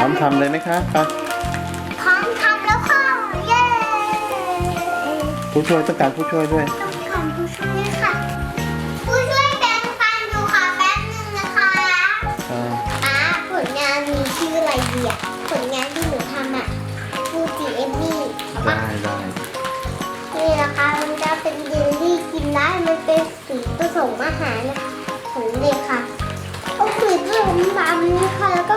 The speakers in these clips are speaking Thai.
ร้อมทำเลยไหมคะไปพร้อมทำแล้วค่ะ เย้ผู้ช่วยต้องการผู้ช่วยด้วย ต้องทำผู้ช่วยค่ะ ผู้ช่วยแบ่งปันอยู่ค่ะแป๊บนึงนะคะอ่าอ่าผลงานมีชื่ออะไรดีอะผลงานที่หนูทำอะฟูจิเอมมี่เอาปะได้ได้นี่นะคะมันจะเป็นเยลลี่กินได้มันเป็นสีผสมอาหารนะคะของเด็กค่ะก็คือผสมตามนี้ค่ะแล้วก็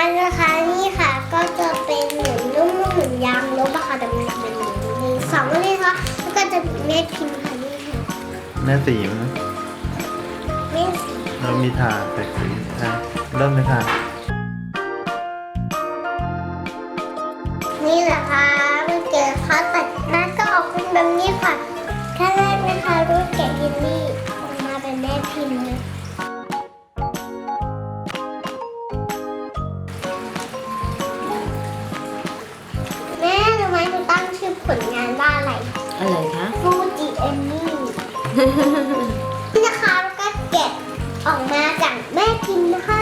กล่องมันนะคะนี่ค่ะ ก็จะเป็นเหมือนนุ่มๆเหมือนยางลบอะค่ะแต่มันเป็นเหมือนมีสองเลยค่ะแล้วก็จะมีแม่พิมพ์ค่ะนี่ค่ะแม่สีมั้ยแม่สีเรามีถาดแต่สีนะเริ่มเลยค่ะนี่แหละค่ะลูกเกดเขาตัดมาก็ออกเป็นแบบนี้ค่ะขั้นแรกนะค อะไรอะไรคะฟูจิเอมมี่นี่นะคะแล้วก็แกะออกมาจากแม่พิมพ์นะคะ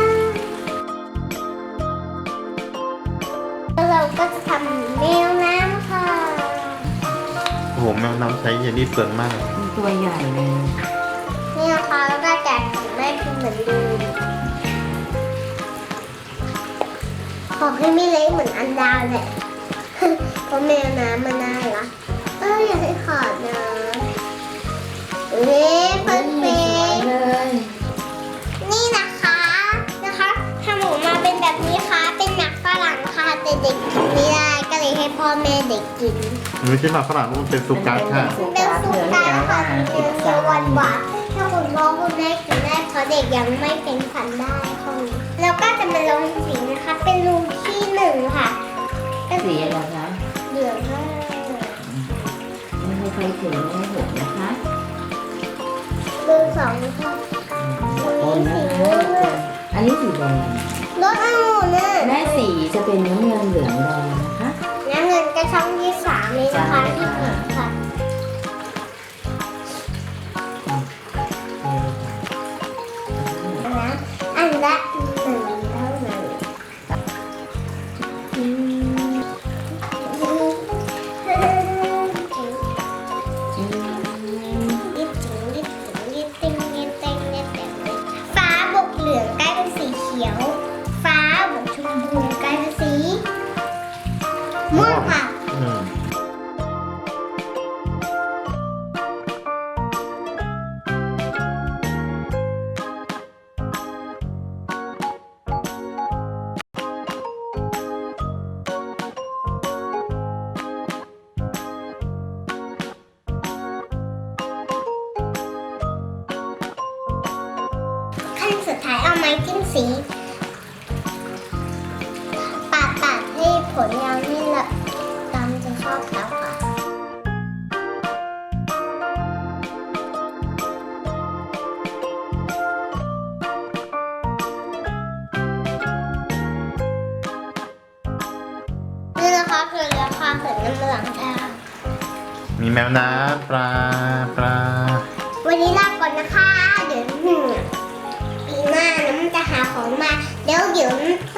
แล้วเราก็จะทำแมวน้ำค่ะ โอ้โหแมวน้ำใช้เยลลี่เปลืองมากมันตัวใหญ่เลยนี่นะคะแล้วก็แกะของแม่พิมพ์เหมือนเดิมขอให้ไม่เละเหมือนอันดาวแหละเพราะแมวน้ำมันน่ารักเอออย่าให้ขาดนะเอ๊ะเพิ่งเป็สวยนเลยนี่นะคะนะคะทำออกมาเป็นแบบนี้ค่ะ เป็นหนักฝรั่งค่ะแต่เด็กกินไม่ได้ก็เลยให้พ่อแม่เด็กกินมันไม่ใช่หมากฝรั่งมันเป็นสุกัสค่ะสุเป็นกัสสุเหลืองกาแก้วค่ะอะเนื้ติอดหวานหฟัวานนถ้าคุณพ่อคุณแม่กินได้เพราะเด็กยังไม่เป็นฟันได้ค่ะแล้วก็จะมาลงสีนะคะ เป็นรูที่หนึ่งค่ะเป็นสีอะไรคะ ถึงไม่ให้หกนะคะรูสองค่ะโอนนะคะอันนี้สีแดงรถองุ่นน่ะแม่สีจะเป็นน้ำเงินเหลืองแดงนะคะน้ำเงินก็ช่องที่สามเลยนะคะใช่ที่ค่ะเห็นค่ะนะอันละ ดท้ายเอาไม้จิ้มสีปาดปาดให้ผลยางนี่แหละตามจะชอบแล้วค่ะนี่นะคะคือราคาเสร็จน้ำหลังค่ะมีแมวน้ำปลาปลา ปีหน้า